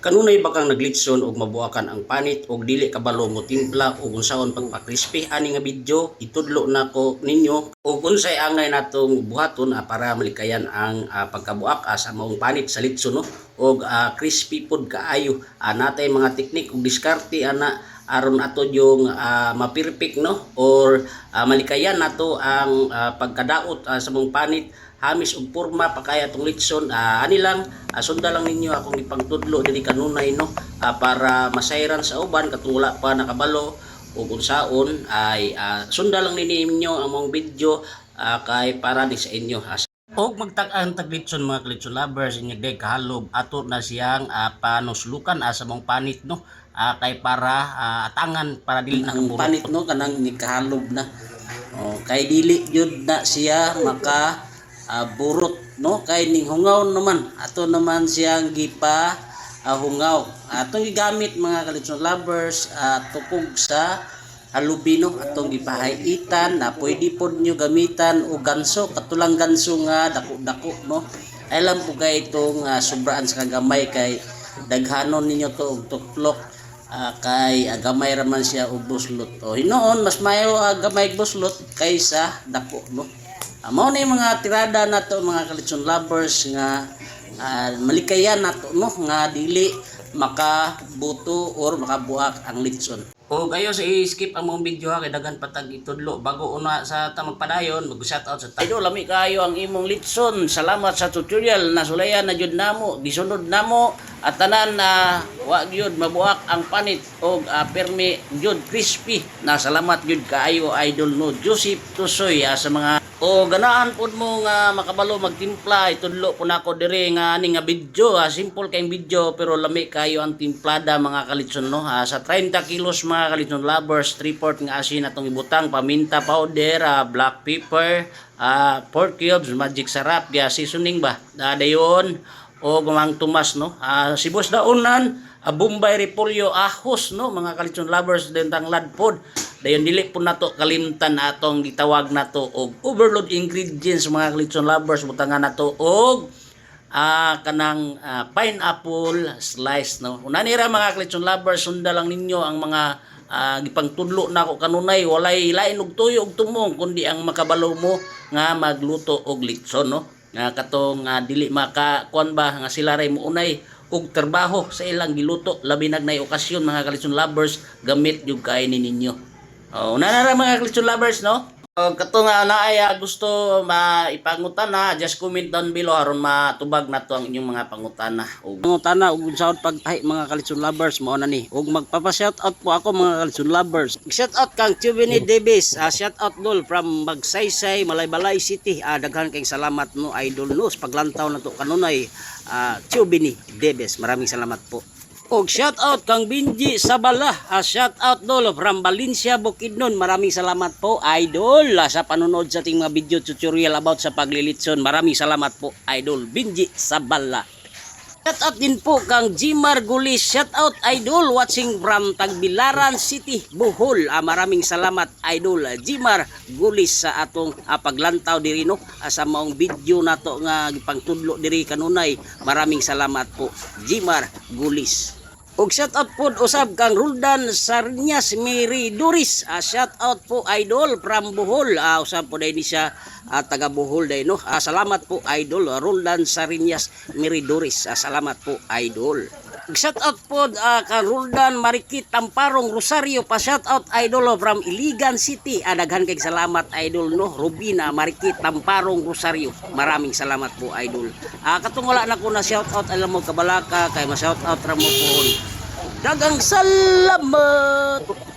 Kanunay ba kang naglitson og mabuakan ang panit og dili kabalo mo timpla og unsaon pagpakrispy ani nga video itudlo nako ninyo. Og unsay angay natong buhaton ah, para malikayan ang ah, pagkabuak ah, sa maong panit sa litson no? Og ah, crispy pod kaayo. Ah, natay mga teknik ug diskarte ana aron ato yung ah, mapirpik no? Or ah, malikayan nato ang ah, pagkadaot ah, sa mong panit hamis og porma pa kaya tong litson ah, ani lang ah, sunda lang ninyo akong ipangtudlo diri kanunay no? Ah, para masayran sa uban katong wala pa nakabalo ug unsaon ay ah, sunda lang ninyo ang mong video ah, kay para di sa inyo. Ah, Og magtag-ang taglitson mga klitson lovers inyag day kahalob ato na siyang uh, panuslukan ah, sa mong panit no? Ah, kay para ah, atangan para dili na ang panit no? Kanang ni kahalob na. Oh, kay dili yun na siya maka ah, burot no? Kay ning hungaw naman. Ato naman siyang gipa ah, hungaw. Atong gigamit mga klitson lovers ah, tukog sa halubino atong gipahayitan na pwede pod nyo gamitan o ganso katulang ganso nga dako-dako no? Alam po kay itong uh, sobraan sa kagamay kay daghanon ninyo to og tuklok ah, kay ah, gamay raman siya og buslot. O hinoon mas mayo ah, gamay og buslot kaysa dako no? Uh, mao na mga tirada nato mga kalitson lovers nga ah, malikayan nato no? Nga dili makabuto or makabuak ang litson o kayo sa i-skip ang mong video ha kay dagan patag itudlo. Bago una sa tamang padayon mag shout out sa tayo lami kayo ang imong litson. Salamat sa tutorial. Na sulayan na jud namo. Gisunod namo at tanan na wa gyud mabuak ang panit og uh, permi jud crispy. Na salamat jud kaayo idol no Joseph Tusoy ah, sa mga o ganahan pod mo nga makabalo magtimpla. Itudlo po nako diri nga ani nga video ah, simple kayong video pero lami kayo ang timplada mga kalitson no Ah, sa 30 kilos mga kalitson lovers 3/4 nga asin atong ibutang paminta powder ah, black pepper ah, pork cubes magic sarap ya seasoning ba? Ah, dayon o gumang tumas no? Ah, sibos daunan ah, Bombay Repolyo ahos no? Mga kalitson lovers dentang ladpod dayon dili po nato kalimtan atong gitawag nato og overload ingredients mga kalitson lovers. Butangan nato og ah kanang ah, pineapple slice no? Una nira mga kalitson lovers sunda lang ninyo ang mga ah, gipangtudlo na ako kanunay. Walay lain og tuyo og tumong kundi ang makabalo mo nga magluto og litson no nga katong ah, dili maka kuan ba nga sila ray mo unay og trabaho sa ilang giluto. Labi nag nay okasyon mga kalitson lovers gamit yung kainin ninyo. Oh, una na mga kalitson lovers no Oh, kato nga naay ah, gusto maipangutan na. Just comment down below aron matubag nato ang inyong mga pangutana ug pangutana ug unsaon pagtahi mga kalitson lovers mao na ni. Ug magpapa-shout out po ako mga kalitson lovers. Shout out kang Chubini Davis. Ah, shout out dol from Magsaysay Malaybalay City. Ah, daghan kayong salamat no idol no paglantaw nato kanunay ah, Chubini Davis. Maraming salamat po Og shout out kang Binji Sabala. Uh, shout out dolo from Valencia, Bukidnon. Maraming salamat po, idol, ah, sa panonood sa ating mga video tutorial about sa paglilitson. Maraming salamat po, idol Binji Sabala. Shout out din po kang Jimar Gulis. Shout out idol watching from Tagbilaran City, Bohol. Ah, maraming salamat idol ah, Jimar Gulis sa atong ah, paglantaw diri no ah, sa maong video nato nga gipangtudlo diri kanunay. Maraming salamat po Jimar Gulis. Og shout out po usab kang Roldan Sarnias Miri Duris. Ah, shout out po idol from Bohol. Ah, usab po dahil ni siya ah, taga Bohol dahil no. Ah, salamat po idol Roldan Sarnias Miri Duris. Ah, salamat po idol. Shout out po ah, kang Roldan Marikit Tamparong Rosario pa shout out idol oh, from Iligan City. Ah, daghan kay salamat idol no. Rubina Marikit Tamparong Rosario. Maraming salamat po idol. Ah, katong na ko na shout out alam mo kabalaka kay ma shout out ra mo po Dagang salamat!